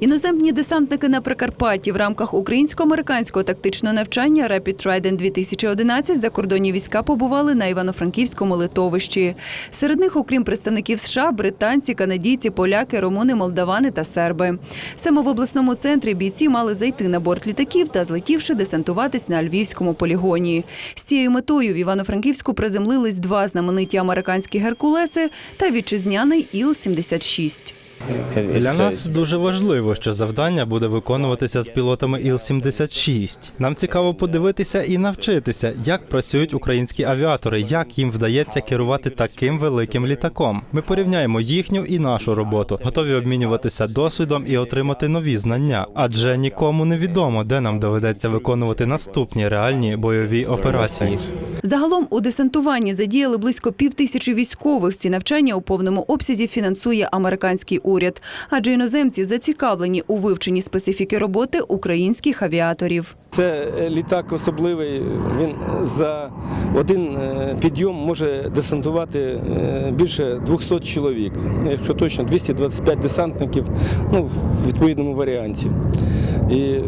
Іноземні десантники на Прикарпатті в рамках українсько-американського тактичного навчання Rapid Trident 2011 закордонні війська побували на Івано-Франківському литовищі. Серед них, окрім представників США, британці, канадійці, поляки, румуни, молдавани та серби. Саме в обласному центрі бійці мали зайти на борт літаків та, злетівши, десантуватись на львівському полігоні. З цією метою в Івано-Франківську приземлились два знамениті американські геркулеси та вітчизняний Іл-76. Для нас дуже важливо, що завдання буде виконуватися з пілотами Іл-76. Нам цікаво подивитися і навчитися, як працюють українські авіатори, як їм вдається керувати таким великим літаком. Ми порівняємо їхню і нашу роботу, готові обмінюватися досвідом і отримати нові знання. Адже нікому не відомо, де нам доведеться виконувати наступні реальні бойові операції. Загалом у десантуванні задіяли близько півтисячі військових. Ці навчання у повному обсязі фінансує американський уряд, адже іноземці зацікавлені у вивченні специфіки роботи українських авіаторів. Це е, літак особливий. Він за один е, підйом може десантувати е, більше 200 чоловік. Ну, Якщо точно, 225 десантників ну, в відповідному варіанті. І,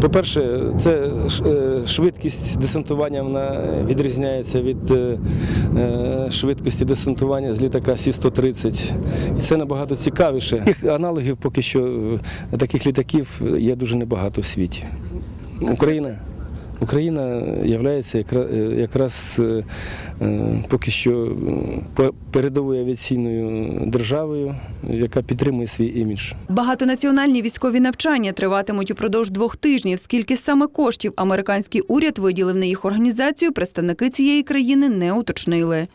по-перше, це е, швидкість десантування вона відрізняється від е, е, швидкості десантування з літака Сі-130. І це набагато цікавіше. Таких аналогів поки що таких літаків є дуже небагато в світі. Україна. Україна є якраз е, е, поки що е, передовою авіаційною державою, яка підтримує свій імідж. Багатонаціональні військові навчання триватимуть упродовж двох тижнів. Скільки саме коштів американський уряд виділив на їх організацію, представники цієї країни не уточнили.